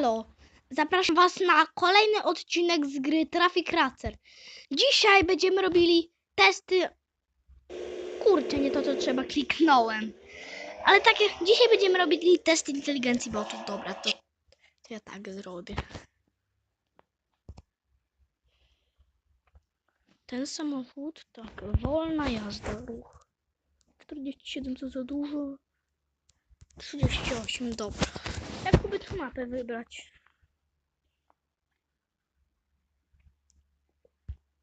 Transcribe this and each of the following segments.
Elo! Zapraszam Was na kolejny odcinek z gry Traffic Racer. Dzisiaj będziemy robili testy. Kurczę, nie to co trzeba, kliknąłem. Ale takie, dzisiaj będziemy robili testy inteligencji botów. Dobra, to, to ja tak zrobię. Ten samochód, tak, wolna jazda, ruch. 47 to za dużo. 38, dobra. Jaką by tu mapę wybrać?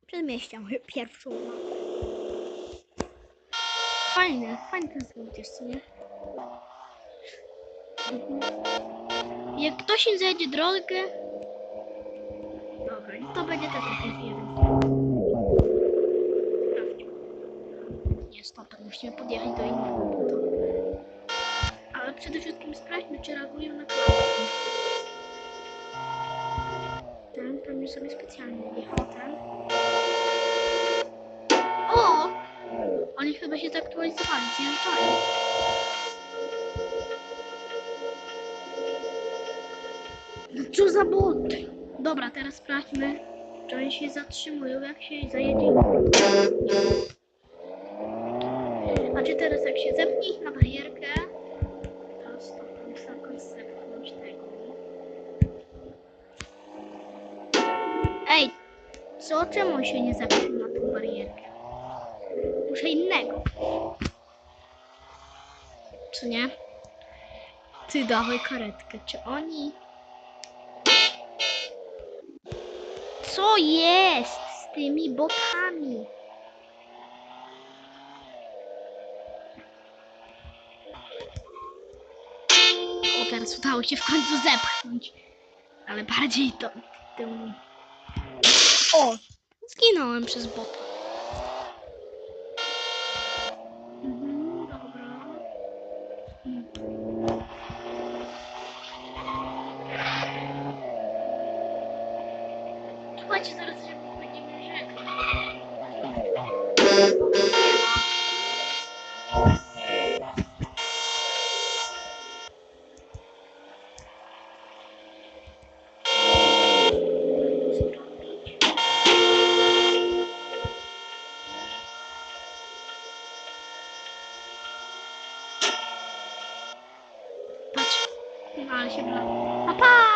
Przedmieścia, moją pierwszą mapę. Fajny, fajny ten samochód jest, nie? Mhm. Jak ktoś im zajdzie drogę... Dobra, to będzie jakiś jeden. Sprawdźmy. Nie, stop, tak musimy podjechać do innego buta. Przede wszystkim sprawdźmy, czy reagują na klatki. Ten pewnie sobie specjalnie wjechał, ten. O! Oni chyba się zaktualizowali, zjeżdżają. No Co za bot? Dobra, teraz sprawdźmy, czy oni się zatrzymują, jak się zajedzie. Znaczy teraz jak się zepnie na barierkę, co? Czemu on się nie zepchnął na tą barierkę? Muszę innego. Co nie? Ty dawaj karetkę. Czy oni... Co jest z tymi botami? O, teraz udało się w końcu zepchnąć. Ale bardziej to. O! Zginąłem przez bota. Mhm, dobra. Mm. Słuchajcie, zaraz się będziemy żegnać. Patrz, no ale się bla. Pa, pa!